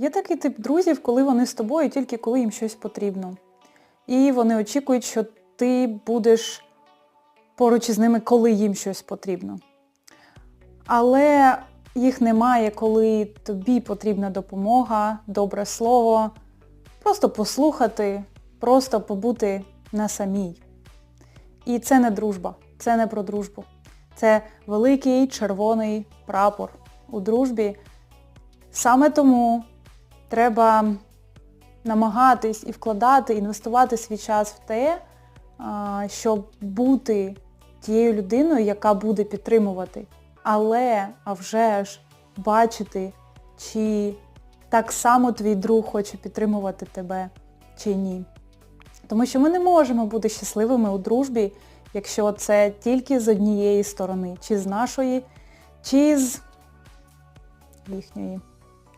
Є такий тип друзів, коли вони з тобою тільки коли їм щось потрібно. І вони очікують, що ти будеш поруч із ними, коли їм щось потрібно. Але їх немає, коли тобі потрібна допомога, добре слово, просто послухати, просто побути на самій. І це не дружба, це не про дружбу. Це великий червоний прапор у дружбі. Саме тому треба намагатись і вкладати, інвестувати свій час в те, щоб бути тією людиною, яка буде підтримувати. Але, а вже ж, бачити, чи так само твій друг хоче підтримувати тебе, чи ні. Тому що ми не можемо бути щасливими у дружбі, якщо це тільки з однієї сторони, чи з нашої, чи з їхньої.